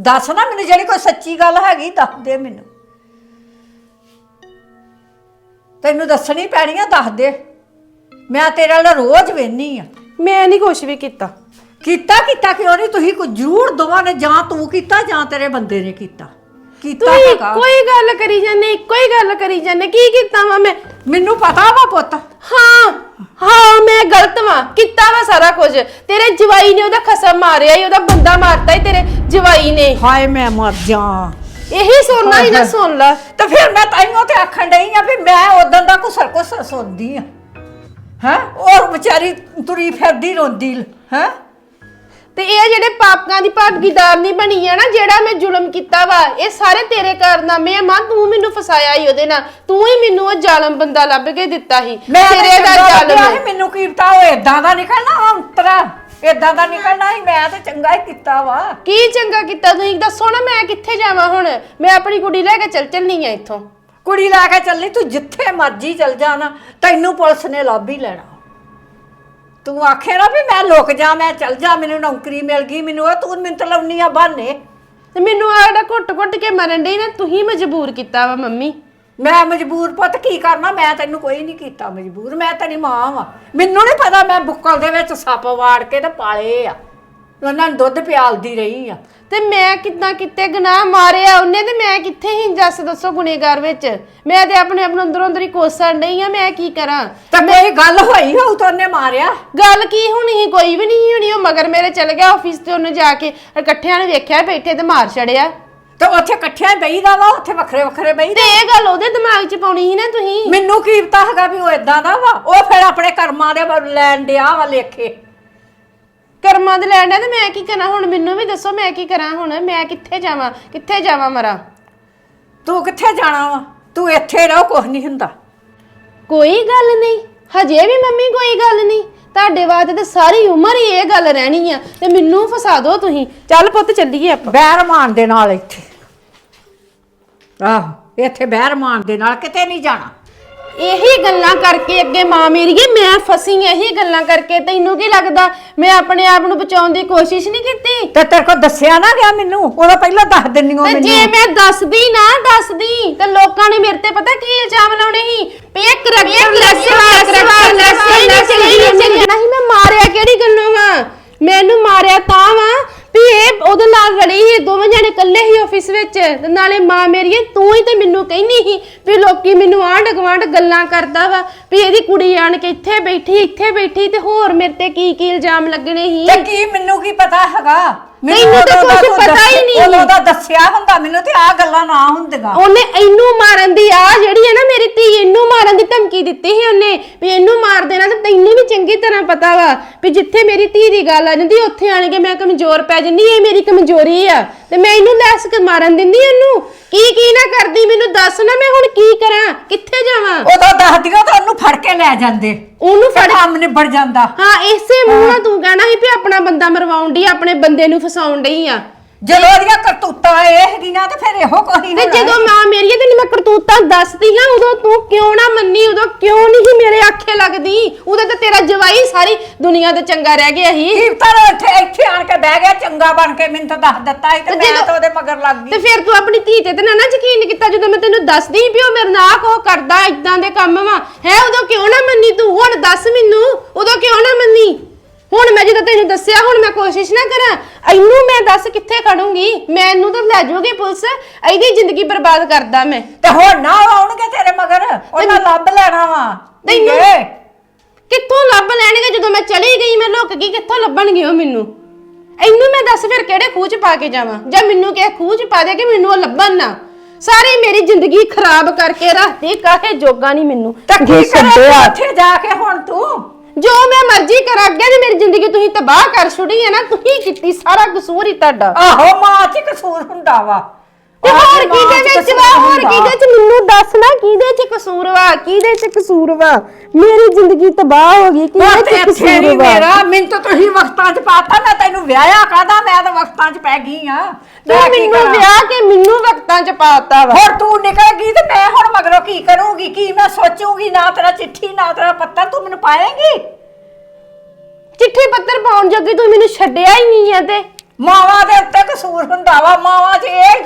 ਦੱਸ ਨਾ ਮੈਨੂੰ ਜਿਹੜੀ ਕੋਈ ਸੱਚੀ ਗੱਲ ਹੈਗੀ ਦੱਸ ਦੇ ਮੈਨੂੰ। ਤੈਨੂੰ ਦੱਸਣੀ ਪੈਣੀ ਆ ਦੱਸ ਦੇ। ਮੈਂ ਤੇਰੇ ਨਾਲ ਰੋਜ਼ ਵੇਨੀ ਆ। ਮੈਂ ਨਹੀਂ ਕੁਛ ਵੀ ਕੀਤਾ। ਕੀਤਾ ਕੀਤਾ ਕਿਉਂ ਨਹੀਂ ਤੁਸੀਂ ਕੋਈ ਜ਼ਰੂਰ ਦੋਵਾਂ ਨੇ ਜਾਂ ਤੂੰ ਕੀਤਾ ਜਾਂ ਤੇਰੇ ਬੰਦੇ ਨੇ ਕੀਤਾ। ਕੀਤਾ ਤੂੰ ਹੈਗਾ। ਕੋਈ ਗੱਲ ਕਰੀ ਜਾਂਦੇ ਇੱਕੋ ਹੀ ਗੱਲ ਕਰੀ ਜਾਂਦੇ। ਕੀ ਕੀਤਾ ਵਾ ਮੈਂ? ਮੈਨੂੰ ਪਤਾ ਵਾ ਪੁੱਤ। ਹਾਂ ਹਾਂ ਮੈਂ ਗਲਤ ਵਾਂ। ਕੀਤਾ ਵਾ ਸਾਰਾ ਕੁਝ। ਤੇਰੇ ਜਵਾਈ ਨੇ ਉਹਦਾ ਖਸਮ ਮਾਰਿਆ ਹੀ ਉਹਦਾ ਬੰਦਾ ਮਾਰਤਾ ਹੀ ਤੇਰੇ ਜਵਾਈ ਨੇ। ਹਾਏ ਮੈਂ ਮਰ ਜਾ ਇਹੀ ਸੁਣਨਾ ਹੀ ਨਾ ਸੁਣ ਲਾ। ਤੇ ਫਿਰ ਮੈਂ ਤਾਈਓ ਤੇ ਆਖਣ ਡਈ ਆ ਵੀ ਮੈਂ ਉਦੋਂ ਦਾ ਕੁਸਰ ਕੁਸਰ ਸੁਣਦੀ ਆ। ਹੈ? ਔਰ ਵਿਚਾਰੀ ਤੁਰੀ ਫਿਰਦੀ ਰੋਂਦੀ ਹੈ? ਤੇ ਇਹ ਜਿਹੜੇ ਪਾਪਕਾਂ ਦੀ ਭਾਗੀਦਾਰ ਨਹੀਂ ਬਣੀ ਆ ਨਾ ਜਿਹੜਾ ਮੈਂ ਜ਼ੁਲਮ ਕੀਤਾ ਵਾ ਇਹ ਸਾਰੇ ਤੇਰੇ ਕਾਰਨਾਮੇ ਆ। ਮਾਂ ਤੂੰ ਮੈਨੂੰ ਫਸਾਇਆ ਹੀ ਉਹਦੇ ਨਾਲ। ਤੂੰ ਹੀ ਮੈਨੂੰ ਉਹ ਜ਼ਾਲਮ ਬੰਦਾ ਲੱਭ ਕੇ ਦਿੱਤਾ ਸੀ। ਮੈਂ ਤਾਂ ਸਿਰੇ ਦਾ ਜ਼ਾਲਮ ਸੀ, ਮੈਨੂੰ ਕੀ ਪਤਾ ਉਹ ਏਦਾਂ ਦਾ ਨਿਕਲਣਾ ਅੰਤਰਾ ਏਦਾਂ ਦਾ ਨਿਕਲਣਾ ਸੀ ਮੈਂ ਤਾਂ ਚੰਗਾ ਹੀ ਕੀਤਾ ਵਾ। ਕੀ ਚੰਗਾ ਕੀਤਾ ਤੁਸੀਂ? ਦੱਸੋ ਨਾ ਮੈਂ ਕਿੱਥੇ ਜਾਵਾਂ ਹੁਣ? ਮੈਂ ਆਪਣੀ ਕੁੜੀ ਲੈ ਕੇ ਚੱਲ ਚੱਲਨੀ ਆ ਇੱਥੋਂ। ਕੁੜੀ ਲੈ ਕੇ ਚੱਲੀ ਤੂੰ ਜਿੱਥੇ ਮਰਜ਼ੀ ਚੱਲ ਜਾਣਾ ਤੈਨੂੰ ਪੁਲਿਸ ਨੇ ਲੱਭ ਹੀ ਲੈਣਾ। ਤੂੰ ਆਖੇ ਨਾ ਵੀ ਮੈਂ ਲੁਕ ਜਾ ਮੈਂ ਚੱਲ ਜਾ ਮੈਨੂੰ ਨੌਕਰੀ ਮਿਲ ਗਈ ਮੈਨੂੰ ਉਹ ਤੂੰ ਮਿੰਟ ਲਾਉਣੀ ਆ ਬਹਾਨੇ। ਤੇ ਮੈਨੂੰ ਆੜਾ ਘੁੱਟ ਘੁੱਟ ਕੇ ਮਰਨ ਡਈ ਨਾ ਤੂੰ ਹੀ ਮਜਬੂਰ ਕੀਤਾ ਵਾ ਮੰਮੀ। ਮੈਂ ਮਜਬੂਰ ਪੁੱਤ ਕੀ ਕਰਨਾ? ਮੈਂ ਤੈਨੂੰ ਕੋਈ ਨਹੀਂ ਕੀਤਾ ਮਜਬੂਰ ਮੈਂ ਤੇਰੀ ਮਾਂ ਵਾਂ। ਮੈਨੂੰ ਨਹੀਂ ਪਤਾ ਮੈਂ ਬੁੱਕਲ ਦੇ ਵਿੱਚ ਸੱਪ ਵਾੜ ਕੇ ਤੇ ਪਾਲੇ ਆ। ਉਹਨਾਂ ਨੂੰ ਦੁੱਧ ਪਿਆਲਦੀ ਰਹੀ ਆ। ਤੇ ਮੈਂ ਕਿੱਦਾਂ ਕਿਤੇ ਗੁਨਾਹ ਮਾਰਿਆ ਉਹਨੇ ਤੇ ਮੈਂ ਕਿੱਥੇ ਹੀ ਜੱਸ ਦੱਸੋ ਗੁਨੇਗਾਰ ਵਿੱਚ? ਮੈਂ ਤੇ ਆਪਣੇ ਆਪ ਨੂੰ ਅੰਦਰੋਂ ਅੰਦਰ ਹੀ ਕੋਸਣ ਨਹੀਂ ਆ ਮੈਂ ਕੀ ਕਰਾਂ? ਤਾਂ ਕੋਈ ਗੱਲ ਹੋਈ ਹੋਊ ਤਾਂ ਉਹਨੇ ਮਾਰਿਆ? ਗੱਲ ਕੀ ਹੋਣੀ ਸੀ? ਕੋਈ ਵੀ ਨਹੀਂ ਹੋਣੀ ਉਹ ਮਗਰ ਮੇਰੇ ਚਲ ਗਿਆ ਆਫਿਸ ਤੇ ਉਹਨੇ ਜਾ ਕੇ ਇਕੱਠਿਆਂ ਨੇ ਵੇਖਿਆ ਬੈਠੇ ਤੇ ਮਾਰ ਛੜਿਆ। ਤੇ ਉੱਥੇ ਇਕੱਠਿਆਂ ਬਈਦਾ ਵਾ ਉੱਥੇ ਵੱਖਰੇ ਵੱਖਰੇ ਤੇ ਬਈਦਾ ਇਹ ਗੱਲ ਉਹਦੇ ਦਿਮਾਗ 'ਚ ਪਾਉਣੀ ਸੀ ਨਾ ਤੁਸੀਂ? ਮੈਨੂੰ ਕੀ ਪਤਾ ਹੈਗਾ ਵੀ ਉਹ ਇਦਾਂ ਦਾ ਵਾ? ਉਹ ਫਿਰ ਆਪਣੇ ਕਰਮਾਂ ਦੇ ਲੈਣ ਡਿਆ ਵਾ ਲੇਖੇ। ਕਰਮਾਂ ਦੇ ਲੈਣ ਤੇ ਮੈਂ ਕੀ ਕਰਾਂ ਹੁਣ? ਮੈਨੂੰ ਵੀ ਦੱਸੋ ਮੈਂ ਕੀ ਕਰਾਂ ਹੁਣ? ਮੈਂ ਕਿੱਥੇ ਜਾਵਾਂ? ਕਿੱਥੇ ਜਾਵਾਂ ਮਰਾਂ? ਤੂੰ ਕਿੱਥੇ ਜਾਣਾ ਵਾ? ਤੂੰ ਇੱਥੇ ਰਹੋ ਕੁਝ ਨਹੀਂ ਹੁੰਦਾ। ਕੋਈ ਗੱਲ ਨਹੀਂ। ਹਜੇ ਵੀ ਮੰਮੀ ਕੋਈ ਗੱਲ ਨਹੀਂ। ਤੁਹਾਡੇ ਵਾਸਤੇ ਤੇ ਸਾਰੀ ਉਮਰ ਹੀ ਇਹ ਗੱਲ ਰਹਿਣੀ ਆ ਤੇ ਮੈਨੂੰ ਫਸਾ ਦਿਓ ਤੁਸੀਂ। ਚੱਲ ਪੁੱਤ ਚੱਲੀਏ ਆਪਾਂ। ਬਹਿਰਮਾਨ ਦੇ ਨਾਲ ਇੱਥੇ। ਆਹ ਇੱਥੇ ਬਹਿਰਮਾਨ ਦੇ ਨਾਲ ਕਿਤੇ ਨਹੀਂ ਜਾਣਾ। ਇਹੀ ਗੱਲਾਂ ਕਰਕੇ ਅੱਗੇ ਮਾਂ ਮੇਰੀਏ ਮੈਂ ਫਸੀ ਇਹੀ ਗੱਲਾਂ ਕਰਕੇ ਤੈਨੂੰ ਕੀ ਲੱਗਦਾ ਮੈਂ ਆਪਣੇ ਆਪ ਨੂੰ ਬਚਾਉਣ ਦੀ ਕੋਸ਼ਿਸ਼ ਨਹੀਂ ਕੀਤੀ ਤੇ ਤੇਰੇ ਕੋਲ ਦੱਸਿਆ ਨਾ ਗਿਆ ਮੈਨੂੰ ਉਹਦਾ ਪਹਿਲਾਂ ਦੱਸ ਦਿੰਨੀ ਓ ਤੇ ਮੈਨੂੰ ਜੇ ਮੈਂ ਦੱਸਦੀ ਨਾ ਦੱਸਦੀ ਤੇ ਲੋਕਾਂ ਨੇ ਮੇਰੇ ਤੇ ਪਤਾ ਕੀ ਇਲਜ਼ਾਮ ਲਾਉਣੇ ਸੀ ਵੀ ਇਹ ਕਰੈਕਟਰ ਲੈਸ ਕਰੈਕਟਰ ਲੈਸ ਨਹੀਂ ਚਲੀ ਨਹੀਂ ਮੈਂ ਮਾਰਿਆ ਕਿਹੜੀ ਗੱਲੋਂ ਵਾ ਮੈਨੂੰ ਮਾਰਿਆ ਤਾਂ ਵਾ ਵੀ ਇਹ ਉਹਦੇ ਨਾਲ ਰਲੀ ਸੀ ਦੋਵੇਂ ਜਣੇ ਇਕੱਲੇ ਹੀ ਆਫਿਸ ਵਿੱਚ। ਤੇ ਨਾਲੇ ਮਾਂ ਮੇਰੀ ਹੈ, ਤੂੰ ਹੀ ਤੇ ਮੈਨੂੰ ਕਹਿੰਦੀ ਸੀ ਵੀ ਲੋਕੀ ਮੈਨੂੰ ਆਂਢ ਗੁਆਂਢ ਗੱਲਾਂ ਕਰਦਾ ਵਾ ਵੀ ਇਹਦੀ ਕੁੜੀ ਆਣ ਕੇ ਇੱਥੇ ਬੈਠੀ ਇੱਥੇ ਬੈਠੀ ਤੇ ਹੋਰ ਮੇਰੇ ਤੇ ਕੀ ਕੀ ਇਲਜ਼ਾਮ ਲੱਗਣੇ ਸੀ? ਤੇ ਕੀ ਮੈਨੂੰ ਕੀ ਪਤਾ ਹੈਗਾ? ਮੈਨੂੰ ਤਾਂ ਉਦੋਂ ਦਾ ਤੂੰ ਪਤਾ ਹੀ ਨਹੀਂ। ਉਦੋਂ ਦਾ ਦੱਸਿਆ ਹੁੰਦਾ ਮੈਨੂੰ ਤੇ ਆ ਗੱਲਾਂ ਨਾ ਹੁੰਦੀਆਂ। ਉਹਨੇ ਇਹਨੂੰ ਮਾਰਨ ਦੀ ਆ ਜਿਹੜੀ ਹੈ ਨਾ ਮੇਰੀ ਧੀ ਇਹਨੂੰ ਮਾਰਨ ਦੀ ਧਮਕੀ ਦਿੱਤੀ ਸੀ ਉਹਨੇ। ਵੀ ਇਹਨੂੰ ਮਾਰ ਦੇਣਾ ਤੇ ਤੈਨੂੰ ਵੀ ਚੰਗੀ ਤਰ੍ਹਾਂ ਪਤਾ ਵਾ ਵੀ ਜਿੱਥੇ ਮੇਰੀ ਧੀ ਦੀ ਗੱਲ ਆ ਜਾਂਦੀ ਉੱਥੇ ਆਣ ਕੇ ਮੈਂ ਕਮਜ਼ੋਰ ਪੈ ਜੰਨੀ ਇਹ ਮੇਰੀ ਕਮਜ਼ੋਰੀ ਆ। ਤੇ ਮੈਂ ਇਹਨੂੰ ਲੈਸ ਕੇ ਮਾਰਨ ਦਿੰਦੀ ਇਹਨੂੰ। ਕੀ ਕੀ ਨਾ ਕਰਦੀ ਮੈਨੂੰ ਦੱਸ ਨਾ ਮੈਂ ਹੁਣ ਕੀ ਕਰਾਂ ਕਿੱਥੇ ਜਾਵਾਂ? ਉਦੋਂ ਦੱਸਦੀਆਂ ਤਾਂ ਉਹਨੂੰ ਫੜ ਕੇ ਲੈ ਜਾਂਦੇ। ਉਹਨੂੰ ਫੜ ਕੰਮ ਨਿਬੜ ਜਾਂਦਾ। ਹਾਂ ਇਸੇ ਮੂੰਹ ਨਾਲ ਤੂੰ ਕਹਿਣਾ ਸੀ ਵੀ ਆਪਣਾ ਬੰਦਾ ਮਰਵਾਉਣ ਡਈ ਆਪਣੇ ਬੰਦੇ ਨੂੰ ਫਸਾਉਣ ਡਈ ਆ। ਜਦੋਂ ਉਹਦੀਆਂ ਕਰਤੂਤਾਂ ਇਹ ਹੈਗੀਆਂ ਤੇ ਫਿਰ ਇਹੋ ਕੋਈ ਤੇ ਜਦੋਂ ਮਾਂ ਮੇਰੀ ਤੈਨੂੰ ਮੈਂ ਕਰਤੂਤਾਂ ਦੱਸਦੀ ਹਾਂ ਉਦੋਂ ਤੂੰ ਕਿਉਂ ਨਾ ਮੰਨੀ? ਉਦੋਂ ਕਿਉਂ ਨਹੀਂ ਮੇਰੇ ਆਖੇ ਲੱਗਦੀ? ਉਦੋਂ ਤਾਂ ਤੇਰਾ ਜਵਾਈ ਸਾਰੀ ਦੁਨੀਆ ਤੇ ਚੰਗਾ ਰਹਿ ਗਿਆ ਸੀ। ਕੀਰਤਨ ਇੱਥੇ ਇੱਥੇ ਆਣ ਕੇ ਬਹਿ ਗਿਆ ਚੰਗਾ ਬਣ ਕੇ ਮੈਨੂੰ ਤਾਂ ਦੱਸ ਦਿੱਤਾ ਸੀ ਤੇ ਤੇ ਮੈਂ ਜਦੋਂ- ਤਾਂ ਉਹਦੇ ਮਗਰ ਲੱਗ ਤੇ ਗਈ ਫਿਰ ਤੂੰ ਆਪਣੀ ਧੀ ਤੇ ਤਾਂ ਨਾ ਨਾ ਯਕੀਨ ਕੀਤਾ ਜਦੋਂ ਮੈਂ ਤੈਨੂੰ ਦੱਸਦੀ ਸੀ ਵੀ ਉਹ ਮੇਰੇ ਨਾਲ ਕੋ ਕਰਦਾ ਇਦਾਂ ਦੇ ਕੰਮ ਵਾ। ਹੈ ਉਦੋਂ ਕਿਉਂ ਨਾ ਮੰਨੀ ਤੂੰ? ਹੁਣ ਦੱਸ ਮੈਨੂੰ। ਉਦੋਂ ਕਿਉਂ ਨਾ ਮੰਨੀ? ਹੁਣ ਮੈਂ ਜਦੋਂ ਤੈਨੂੰ ਦੱਸਿਆ ਹੁਣ ਮੈਂ ਕੋਸ਼ਿਸ਼ ਨਾ ਕਰਾਂ ਇਹਨੂੰ ਮੈਂ ਦੱਸ ਕਿੱਥੇ ਖੜੂੰਗੀ? ਮੈਨੂੰ ਤਾਂ ਲੈ ਜਾਊਗੀ ਪੁਲਿਸ ਇਹਦੀ ਜ਼ਿੰਦਗੀ ਬਰਬਾਦ ਕਰਦਾ ਮੈਂ। ਤੇ ਹੁਣ ਨਾ ਉਹ ਆਉਣਗੇ ਤੇਰੇ ਮਗਰ ਉਹਨਾਂ ਲੱਭ ਲੈਣਾ ਵਾ। ਤੈਨੂੰ-। ਕਿੱਥੋਂ ਲੱਭ ਲੈਣਗੇ ਜਦੋਂ ਮੈਂ ਚਲੀ ਗਈ ਮੈਂ ਲੁੱਕ ਗਈ ਕਿੱਥੋਂ ਲੱਭਣਗੇ ਉਹ ਮੈਨੂੰ? ਇਹਨੂੰ ਮੈਂ ਦੱਸ ਫਿਰ ਕਿਹੜੇ ਖੂਹ 'ਚ ਪਾ ਕੇ ਜਾਵਾਂ? ਜਾਂ ਮੈਨੂੰ ਕਿਹ ਖੂਹ 'ਚ ਪਾ ਦੇ ਕਿ ਮੈਨੂੰ ਉਹ ਲੱਭਣ ਨਾ। ਸਾਰੀ ਮੇਰੀ ਜ਼ਿੰਦਗੀ ਖਰਾਬ ਕਰਕੇ ਰੱਖਦੀ ਕਾਹੇ ਜੋਗਾ ਨਹੀਂ ਮੈਨੂੰ। ਤਾਂ ਕੀ ਕਰਾਂ ਉੱਥੇ ਜਾ ਕੇ ਹੁਣ ਤੂੰ? ਜੋ ਮੈਂ ਮਰਜ਼ੀ ਕਰਾਂ, ਅੱਗੇ ਦੀ ਮੇਰੀ ਜ਼ਿੰਦਗੀ ਤੁਸੀਂ ਤਬਾਹ ਕਰ ਛੁੜੀ ਹੈ ਨਾ, ਤੁਸੀਂ ਕੀਤੀ ਸਾਰਾ ਕਸੂਰ ਹੀ ਤੁਹਾਡਾ। ਆਹੋ, ਮਾਂ ਚ ਕਸੂਰ ਹੁੰਦਾ ਵਾ? ਤੇ ਹੋਰ ਕਿਹਦੇ ਵਿੱਚ ਵਾ? ਹੋਰ ਹੁੰਦਾ। ਕਿਹਦੇ ਚ ਮੈਨੂੰ ਦੱਸ ਨਾ ਕਿਹਦੇ ਚ ਕਸੂਰ ਵਾ? ਕਿਹਦੇ ਚ ਕਸੂਰ ਵਾ? ਮੇਰੀ ਜ਼ਿੰਦਗੀ ਤਬਾਹ ਹੋ ਗਈ ਕਿਹਦੇ ਚ ਕਸੂਰ ਵੀ ਵਾ? ਮੇਰਾ। ਮੈਨੂੰ ਤਾਂ ਤੁਸੀਂ ਵਕਤਾਂ 'ਚ ਪਾਤਾ ਮੈਂ ਤੈਨੂੰ ਵਿਆਹਿਆ ਕਾਦਾ ਮੈਂ ਤਾਂ ਵਕਤਾਂ 'ਚ ਪੈ ਗਈ ਆ। ਤੂੰ ਮੈਨੂੰ ਵਿਆਹ ਕੇ ਮੈਨੂੰ ਵਕਤਾਂ ਚ ਪਾਤਾ ਵਾ। ਹੋਰ ਤੂੰ ਨਿਕਲ ਗਈ ਤੇ ਮੈਂ ਹੁਣ ਮਗਰੋਂ ਕੀ ਕਰੂੰਗੀ? ਕੀ ਮੈਂ ਸੋਚੂੰਗੀ? ਨਾ ਤੇਰਾ ਚਿੱਠੀ ਨਾ ਤੇਰਾ ਪੱਤਰ ਤੂੰ ਮੈਨੂੰ ਪਾਏਂਗੀ? ਚਿੱਠੀ ਪੱਤਰ ਪਾਉਣ ਜੋਗੀ ਤੂੰ ਮੈਨੂੰ ਛੱਡਿਆ ਹੀ ਨਹੀਂ ਆ ਤੇ। ਮਾਵਾਂ ਦੇ ਉੱਤੇ ਕਸੂਰ ਹੁੰਦਾ ਵਾ। ਮਾਵਾਂ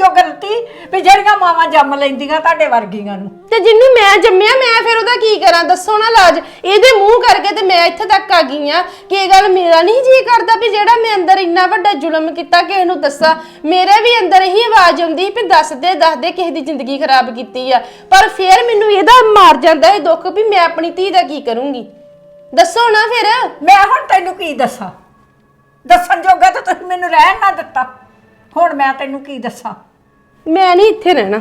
ਜੋ ਗਲਤੀ ਵੀ ਜਿਹੜੀਆਂ ਮਾਵਾਂ ਜੰਮ ਲੈਂਦੀਆਂ ਤੁਹਾਡੇ ਵਰਗੀਆਂ ਨੂੰ। ਤੇ ਜਿੰਨੂੰ ਮੈਂ ਜੰਮਿਆ ਮੈਂ ਫਿਰ ਉਹਦਾ ਕੀ ਕਰਾਂ? ਦੱਸੋ ਨਾ ਲਾਜ। ਇਹਦੇ ਮੂੰਹ ਕਰਕੇ ਤੇ ਮੈਂ ਇੱਥੇ ਤੱਕ ਆ ਗਈ ਆ ਕਿ ਇਹ ਗੱਲ ਮੇਰਾ ਨਹੀਂ ਜੀ ਕਰਦਾ ਵੀ ਜਿਹੜਾ ਮੈਂ ਅੰਦਰ ਇੰਨਾ ਵੱਡਾ ਜ਼ੁਲਮ ਕੀਤਾ ਕਿਸੇ ਨੂੰ ਦੱਸਾਂ। ਮੇਰੇ ਵੀ ਅੰਦਰ ਹੀ ਆਵਾਜ਼ ਆਉਂਦੀ ਵੀ ਦੱਸ ਦੇ ਦੱਸ ਦੇ ਕਿਸੇ ਦੀ ਜ਼ਿੰਦਗੀ ਖਰਾਬ ਕੀਤੀ ਆ। ਪਰ ਫਿਰ ਮੈਨੂੰ ਇਹਦਾ ਮਾਰ ਜਾਂਦਾ ਇਹ ਦੁੱਖ ਵੀ ਮੈਂ ਆਪਣੀ ਧੀ ਦਾ ਕੀ ਕਰੂੰਗੀ? ਦੱਸੋ ਨਾ ਫਿਰ। ਮੈਂ ਹੁਣ ਤੈਨੂੰ ਕੀ ਦੱਸਾਂ? ਦੱਸਣ ਜੋਗਾ ਤਾਂ ਤੁਸੀਂ ਮੈਨੂੰ ਰਹਿਣ ਨਾ ਦਿੱਤਾ। ਹੁਣ ਮੈਂ ਤੈਨੂੰ ਕੀ ਦੱਸਾਂ? ਮੈਂ ਨਹੀਂ ਇੱਥੇ ਰਹਿਣਾ।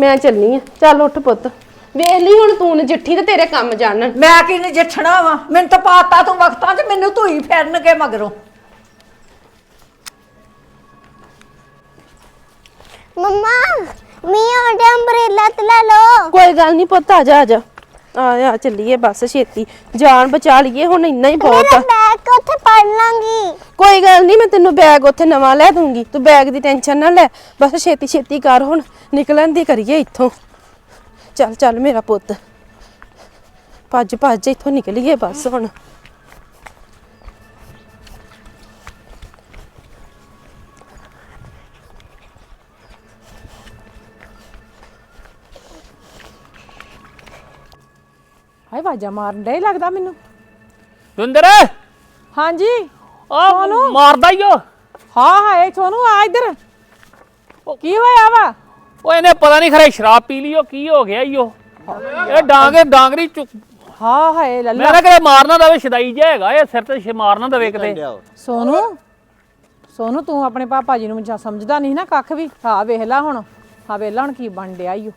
ਮੈਂ ਚੱਲਨੀ ਆ। ਚੱਲ ਉੱਠ ਪੁੱਤ। ਵੇਖ ਲਈ ਹੁਣ ਤੂੰ ਨਜਿੱਠੀ ਤੇ ਤੇਰੇ ਕੰਮ ਜਾਣਨ। ਮੈਂ ਕੀ ਨਜਿੱਠਣਾ ਵਾ? ਮੈਨੂੰ ਤਾਂ ਪਾਤਾ ਤੂੰ ਵਕਤਾਂ 'ਚ ਮੈਨੂੰ ਧੂਈ ਫਿਰਨਗੇ ਮਗਰੋਂ। ਮੰਮਾ ਮੀਆਂ ਆਂਦੇ ਅੰਬਰੇਲਾ ਤੇ ਲੈ ਲਓ। ਕੋਈ ਗੱਲ ਨਹੀਂ ਪੁੱਤ ਆ ਜਾ ਆ ਜਾ। ਆ ਆ ਚੱਲੀਏ ਬਸ ਛੇਤੀ। ਜਾਨ ਬਚਾ ਲਈਏ ਹੁਣ ਇੰਨਾ ਹੀ ਬਹੁਤ ਆ। ਬੈਗ ਉੱਥੇ ਪੜ ਲਾਂਗੀ। ਕੋਈ ਗੱਲ ਨਹੀਂ ਮੈਂ ਤੈਨੂੰ ਬੈਗ ਉੱਥੇ ਨਵਾਂ ਲੈ ਦੂੰਗੀ। ਤੂੰ ਬੈਗ ਦੀ ਟੈਨਸ਼ਨ ਨਾ ਲੈ। ਬਸ ਛੇਤੀ ਛੇਤੀ ਕਰ ਹੁਣ। ਨਿਕਲਣ ਦੀ ਕਰੀਏ ਇੱਥੋਂ। ਚੱਲ ਚੱਲ ਮੇਰਾ ਪੁੱਤ। ਭੱਜ ਭੱਜ ਇੱਥੋਂ ਨਿਕਲੀਏ ਬਸ ਹੁਣ। ਹਾਏ ਵਾਜਾ ਮਾਰਨ ਡੇ ਲੱਗਦਾ ਮੈਨੂੰ। ਦੁੰਦਰ ਹਾਂਜੀ? ਆ ਮਾਰਦਾ ਈ ਓ ਹਾਂ ਹਾਏ ਸੋਨੂੰ ਆ ਇੱਧਰ। ਕੀ ਹੋਇਆ ਵਾ? ਉਹ ਇਹਨੇ ਪਤਾ ਨਹੀਂ ਖਰੇ ਸ਼ਰਾਬ ਪੀ ਲਈ ਉਹ ਕੀ ਹੋ ਗਿਆ ਈ ਉਹ। ਇਹ ਡਾਂਗੇ ਡਾਂਗਰੀ ਚੁੱਕ ਹਾਂ ਹਾਏ ਲੱਲਾ। ਮੈਂ ਨਾ ਮਾਰਨਾ ਦਵੇ ਛਦਾਈ ਜਿਹਾ ਹੈਗਾ ਇਹ ਸਿਰ ਤੇ ਮਾਰਨਾ ਦਵੇ ਕਿਤੇ। ਸੋਨੂੰ? ਸੋਨੂੰ ਤੂੰ ਆਪਣੇ ਪਾਪਾ ਜੀ ਨੂੰ ਸਮਝਦਾ ਨਹੀਂ ਨਾ ਕੱਖ ਵੀ। ਹਾਂ ਵੇਖ ਲੈ ਹੁਣ। ਹਾਂ ਵੇਖ ਲੈ ਹੁਣ ਕੀ ਬਣ ਡਿਆ ਈ ਓ।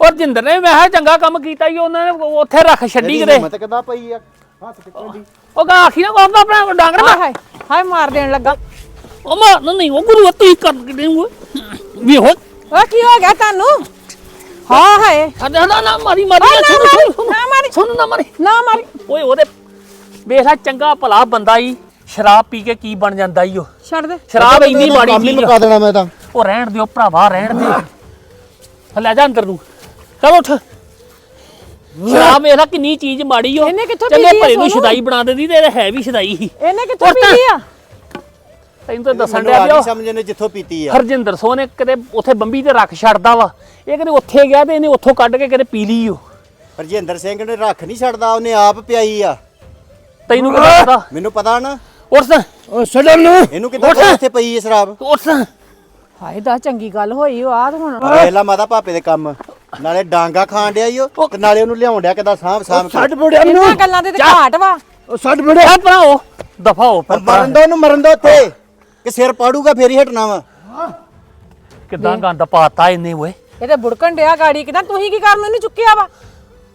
ਔਰ ਜਿੰਦਰ ਨੇ ਮੈਂ ਕਿਹਾ ਚੰਗਾ ਕੰਮ ਕੀਤਾ ਈ ਉਹਨਾਂ ਨੇ ਉੱਥੇ ਰੱਖ ਛੱਡੀ ਕਿਤੇ। ਹਿੰਮਤ ਕਿੱਦਾਂ ਪਈ ਆ? ਹੱਥ ਚੁੱਕਣ ਦੀ। ਉਹ ਗਾ ਆਖੀ ਨਾ ਕੋਹਦਾ ਆਪਣਾ ਡਾਂਗਰ ਹਾਏ ਮਾਰ ਹਾਏ ਹਾਏ ਮਾਰ ਦੇਣ ਲੱਗਾ। ਉਹ ਮਾਰ ਨਹੀਂ ਉਹ ਗੁਰੂ ਤੂੰ ਕਰ ਕਿਤੇ ਉਹ ਵੀ ਹੋ ਓ ਕੀ ਹੋ ਗਿਆ ਤੁਹਾਨੂੰ? ਹਾਂ ਹਾਏ। ਨਾ ਨਾ ਨਾ ਮਾਰੀ ਮਾਰੀ ਓਏ, ਨਾ ਸੁਣ ਮਾਰੀ, ਸੁਣ ਨਾ ਮਾਰੀ। ਸੁਣ ਨਾ ਮਾਰੀ। ਨਾ ਮਾਰੀ। ਓਏ ਉਹਦੇ ਵੇਖ ਲੈ ਚੰਗਾ ਭਲਾ ਬੰਦਾ ਈ। ਸ਼ਰਾਬ ਪੀ ਕੇ ਕੀ ਬਣ ਜਾਂਦਾ ਈ ਉਹ। ਛੱਡ ਦੇ। ਸ਼ਰਾਬ ਇੰਨੀ ਮਾੜੀ ਹੀ ਚੀਜ਼ ਆ। ਮੁਕਾ ਦੇਣਾ ਮੈਂ ਤਾਂ। ਉਹ ਰਹਿਣ ਦਿਓ ਭਰਾਵਾ ਰਹਿਣ ਦੇ ਲੈ ਜਾ ਅੰਦਰ ਨੂੰ। ਚਲ ਉੱਠ। ਸ਼ਰਾਬ ਵੇਖ ਲੈ ਕਿੰਨੀ ਚੀਜ਼ ਮਾੜੀ ਓ ਇਹਨੇ ਕਿੱਥੋਂ ਆ ਭਲੇ ਨੂੰ ਸੋਨੂੰ? ਸ਼ਦਾਈ ਬਣਾ ਦਿੰਦੀ ਤੇ ਇਹ ਹੈ ਵੀ ਸ਼ਦਾਈ। ਹੀ ਇਹਨੇ ਕਿੱਥੋਂ ਔਰ ਤਾਂ- ਪੀਲੀ ਆ? ਤੈਨੂੰ ਤਾਂ ਦੱਸਣ ਮੈਨੂੰ ਡਿਆ ਵੀ ਉਹ ਸਮਝ ਨੇ ਜਿੱਥੋਂ ਪੀਤੀ ਆ। ਹਰਜਿੰਦਰ ਸੋਹ ਨੇ ਕਿਤੇ ਉੱਥੇ ਬੰਬੀ ਤੇ ਰੱਖ ਛੱਡਦਾ ਵਾ। ਇਹ ਕਿਤੇ ਉੱਥੇ ਗਿਆ ਤੇ ਇਹਨੇ ਉੱਥੋਂ ਕੱਢ ਕੇ ਕਿਤੇ ਪੀ ਲਈ ਓ। ਰਜਿੰਦਰ ਸਿੰਘ ਨੇ ਰੱਖ ਨਹੀਂ ਛੱਡਦਾ ਉਹਨੇ ਆਪ ਪਿਆਈ ਆ। ਤੈਨੂੰ ਕਿੱਦਾਂ ਪਤਾ? ਮੈਨੂੰ ਪਤਾ ਨਾ। ਉੱਠ। ਓ ਛੱਡਮ ਨੂੰ। ਇਹਨੂੰ ਕਿੱਦਾਂ ਪਤਾ ਇੱਥੇ ਪਈ ਹੈ ਸ਼ਰਾਬ? ਉੱਠ। ਹਾਏ ਦਾ ਚੰਗੀ ਗੱਲ ਹੋਈ ਉਹ ਆ ਤੇ ਹੁਣ। ਮਾਤਾ ਪਾਪੇ ਦੇ ਕੰਮ। ਨਾਲੇ ਡਾਂਗਾ ਖਾਣ ਡਿਆ ਈ ਉਹ ਤੇ ਨਾਲੇ ਉਹਨੂੰ ਲਿਆਉਣ ਡਿਆ ਕਿਦਾਂ ਸਾਂਭ ਸਾਂਭ ਕੇ। ਛੱਡ ਬੁੜਿਆ ਨੂੰ ਇਹਨਾਂ ਗੱਲਾਂ ਦੇ ਤੇ ਘਾਟ ਵਾ। ਓ ਛੱਡ ਬੁੜਿਆ ਭਰਾਓ। ਦਫਾ ਹੋ ਪਰ ਮਰਨ ਦੋ ਉਹਨੂੰ ਮਰਨ ਦੋ ਉੱਥੇ। ਕਿ ਸਿਰ ਪਾੜੂਗਾ ਫੇਰ ਹੀ ਹਟਣਾ ਵਾ। ਕਿਦਾਂ ਗੰਦ ਪਾਤਾ ਇਹਨੇ ਓਏ। ਇਹ ਤੇ ਬੁੜਕਣ ਡਿਆ ਗਾੜੀ ਕਿਦਾਂ ਤੁਸੀਂ ਕੀ ਕਰਨ ਇਹਨੂੰ ਚੁੱਕਿਆ ਵਾ?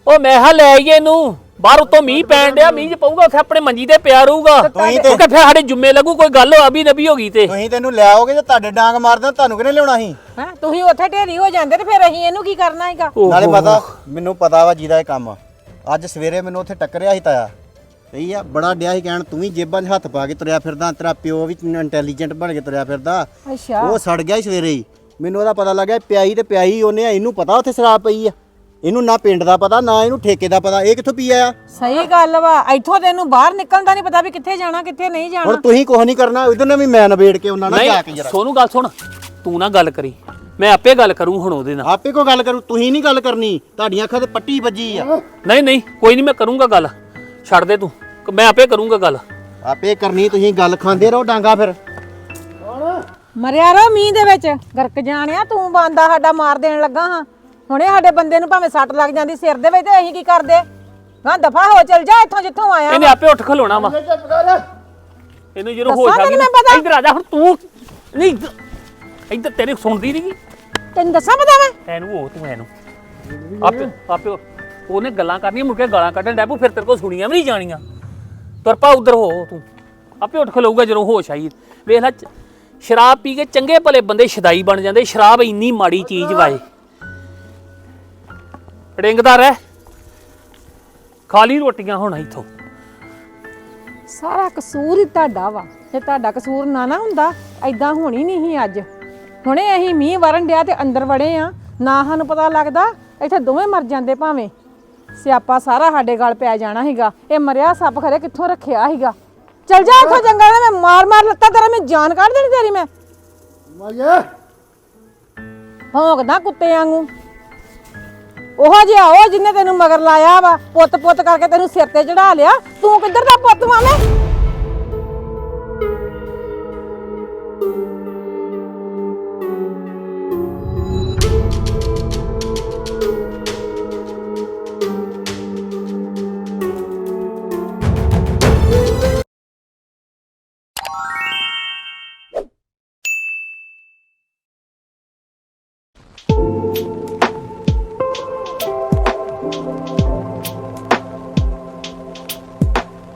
ਉਹ ਮੈਂ ਹਾਂ ਲੈ ਆਈਏ ਇਹਨੂੰ। ਬਾਹਰ ਉੱਤੋਂ ਮੀਂਹ ਪੈਣ ਡਿਆ ਮੀਂਹ ਚ ਪਊਗਾ ਉੱਥੇ ਆਪਣੇ ਮੰਜੀ ਤੇ ਪਿਆ ਰਹੂਗਾ। ਤੁਸੀਂ ਉਹ ਤੇ ਫਿਰ ਸਾਡੇ ਜੁੰਮੇ ਲੱਗੂ ਕੋਈ ਗੱਲ ਅਬੀ ਨਬੀ ਹੋ ਗਈ ਤੇ। ਤੁਸੀਂ ਤੈਨੂੰ ਲਿਆਓਗੇ ਜੇ ਤੁਹਾਡੇ ਡਾਂਗ ਮਾਰਦੇ ਤੁਹਾਨੂੰ ਕਿਹਨੇ ਲਿਆਉਣਾ ਸੀ? ਹੈ ਤੁਸੀਂ ਉੱਥੇ ਢੇਰੀ ਹੋ ਜਾਂਦੇ ਤੇ ਫਿਰ ਅਸੀਂ ਇਹਨੂੰ ਕੀ ਕਰਨਾ ਹੈਗਾ? ਨਾਲੇ ਪਤਾ ਮੈਨੂੰ ਪਤਾ ਵਾ ਜਿਹਦਾ ਇਹ ਕੰਮ ਆ। ਅੱਜ ਸਵੇਰੇ ਮੈਨੂੰ ਉੱਥੇ ਟੱਕਰਿਆ ਸੀ ਤਾਇਆ। ਸਹੀ ਆ ਬੜਾ ਡਿਆ ਸੀ ਕਹਿਣ ਤੂੰ ਵੀ ਜੇਬਾਂ 'ਚ ਹੱਥ ਪਾ ਕੇ ਤੁਰਿਆ ਫਿਰਦਾ ਤੇਰਾ ਪਿਓ ਵੀ ਇੰਟੈਲੀਜੈਂਟ ਬਣ ਕੇ ਤੁਰਿਆ ਫਿਰਦਾ। ਅੱਛਾ। ਉਹ ਸੜ ਗਿਆ ਸੀ ਸਵੇਰੇ ਹੀ। ਮੈਨੂੰ ਉਹਦਾ ਪਤਾ ਲੱਗਿਆ ਪਿਆਈ ਤੇ ਪਿਆਈ ਉਹਨੇ ਆ, ਇਹਨੂੰ ਪਤਾ ਉੱਥੇ ਸ਼ਰਾਬ ਪਈ ਆ। ਇਹਨੂੰ ਨਾ ਪਿੰਡ ਦਾ ਪਤਾ ਨਾ ਇਹਨੂੰ ਠੇਕੇ ਦਾ ਪਤਾ। ਇਹ ਕਿੱਥੋਂ ਪੀ ਆਇਆ? ਸਹੀ ਗੱਲ ਵਾ ਇੱਥੋਂ ਤੈਨੂੰ ਬਾਹਰ ਨਿਕਲਣ ਦਾ ਨਹੀਂ ਪਤਾ ਵੀ ਕਿੱਥੇ ਜਾਣਾ ਕਿੱਥੇ ਨਹੀਂ ਜਾਣਾ। ਹੁਣ ਤੁਸੀਂ ਕੁਝ ਨਹੀਂ ਕਰਨਾ ਉਹਦੇ ਨਾਲ ਵੀ ਮੈਂ ਨਵੇੜ ਕੇ ਉਹਨਾਂ ਨਾਲ ਜਾ ਕੇ ਨਹੀਂ ਜਰਾ। ਸੋਨੂੰ ਗੱਲ ਸੁਣ ਤੂੰ ਨਾ ਗੱਲ ਕਰੀ। ਮੈਂ ਆਪੇ ਗੱਲ ਕਰੂੰ ਹੁਣ ਉਹਦੇ ਨਾਲ। ਆਪੇ ਕੋ ਗੱਲ ਕਰੂ ਤੁਸੀਂ ਨਹੀਂ ਗੱਲ ਕਰਨੀ ਤੁਹਾਡੀਆਂ ਅੱਖਾਂ ਤੇ ਪੱਟੀ ਵੱਜੀ ਆ। ਨਹੀਂ ਨਹੀਂ ਕੋਈ ਨਹੀਂ ਮੈਂ ਕਰੂੰਗਾ ਗੱਲ। ਛੱਡ ਦੇ ਤੂੰ ਮੈਂ ਆਪੇ ਕਰੂੰਗਾ ਗੱਲ। ਆਪੇ ਕਰਨੀ ਤੁਸੀਂ ਗੱਲ ਖਾਂਦੇ ਰਹੋ ਡਾਂਗਾ ਫਿਰ। ਮਰਿਆ ਰੋ ਮੀਂਹ ਦੇ ਵਿੱਚ ਗਰਕ ਜਾਣਿਆ ਤੂੰ ਬੰਦਾ ਸਾਡਾ ਮਾਰ ਦੇਣ ਲੱਗਾ ਹਾਂ। ਹੁਣੇ ਸਾਡੇ ਬੰਦੇ ਨੂੰ ਭਾਵੇਂ ਸੱਟ ਲੱਗ ਜਾਂਦੀ ਸਿਰ ਦੇ ਵਿੱਚ ਤੇ ਅਸੀਂ ਕੀ ਕਰਦੇ? ਗਾਂ ਦਫਾ ਹੋ ਚਲ ਜਾ ਇੱਥੋਂ ਜਿੱਥੋਂ ਆਇਆ ਇਹਨੇ ਆਪੇ ਉੱਠ ਖਲੋਣਾ ਵਾ। ਇਹਨੂੰ ਜਦੋਂ ਹੋਸ਼ ਦੱਸਾਂ ਆ ਗਈ ਤੈਨੂੰ ਮੈਂ ਪਤਾ? ਇੱਧਰ ਆ ਜਾ ਹੁਣ ਤੂੰ। ਨਹੀਂ ਇੱਧਰ- ਤੇਰੀ ਸੁਣਦੀ ਨਹੀਂ ਤੈਨੂੰ ਦੱਸਾਂ ਪਤਾ ਮੈਂ? ਐਨੂੰ ਹੋ ਤੂੰ ਐਨੂੰ ਆਪੇ ਆਪੇ ਉਹਨੇ ਗੱਲਾਂ ਕਰਨੀਆਂ ਮੁੜ ਕੇ ਗਾਲਾਂ ਕੱਢਣ ਡੈਪੂ ਫਿਰ ਤੇਰੇ ਕੋਲ ਸੁਣੀਆਂ ਵੀ ਨਹੀਂ ਜਾਣੀਆਂ। ਤੁਰ ਪਾ ਉਧਰ ਹੋ ਤੂੰ। ਆਪੇ ਉੱਠ ਖਲੋਊਗਾ ਜਦੋਂ ਹੋਸ਼ ਆਈ। ਵੇਖ ਲੈ ਚ- ਸ਼ਰਾਬ ਪੀ ਕੇ ਚੰਗੇ ਭਲੇ ਬੰਦੇ ਸ਼ਦਾਈ ਬਣ ਜਾਂਦੇ ਸ਼ਰਾਬ ਇੰਨੀ ਮਾੜੀ ਚੀਜ਼ ਵਾਏ। ਡਿੰਗਦਾ ਰਹਿ। ਖਾਲੀ ਰੋਟੀਆਂ ਹੁਣ ਇੱਥੋਂ। ਸਾਰਾ ਕਸੂਰ ਹੀ ਤੁਹਾਡਾ ਵਾ। ਜੇ ਤੁਹਾਡਾ ਕਸੂਰ ਨਾ ਨਾ ਹੁੰਦਾ ਐਦਾਂ ਹੋਣੀ ਨਹੀਂ ਸੀ ਅੱਜ। ਹੁਣੇ ਅਸੀਂ ਮੀਂਹ ਵਰਨ ਡਿਆ ਤੇ ਅੰਦਰ ਵੜੇ ਆ। ਨਾ ਸਾਨੂੰ ਪਤਾ ਲੱਗਦਾ ਇੱਥੇ ਦੋਵੇਂ ਮਰ ਜਾਂਦੇ ਭਾਵੇਂ। ਸਿਆਪਾ ਸਾਰਾ ਸਾਡੇ ਗਲ ਪੈ ਜਾਣਾ ਸੀਗਾ। ਇਹ ਮਰਿਆ ਸੱਪ ਖਰੇ ਕਿੱਥੋਂ ਰੱਖਿਆ ਸੀਗਾ? ਚਲ ਜਾ ਇੱਥੋਂ ਜੰਗਲ ਦੇ ਮੈਂ ਮਾਰ ਮਾਰ ਲੱਤਾਂ ਤੇਰਾ ਮੈਂ ਜਾਨ ਕੱਢ ਦੇਣੀ ਤੇਰੀ ਮੈਂ। ਮਾਇਆ ਭੌਂਕਦਾ ਕੁੱਤੇ ਵਾਂਗੂ। ਉਹ ਜਿਹਾ ਉਹ ਜਿੰਨੇ ਤੈਨੂੰ ਮਗਰ ਲਾਇਆ ਵਾ ਪੁੱਤ ਪੁੱਤ ਕਰਕੇ ਤੈਨੂੰ ਸਿਰ ਤੇ ਚੜਾ ਲਿਆ, ਤੂੰ ਕਿੱਧਰ ਦਾ ਪੁੱਤ ਵਾਂ?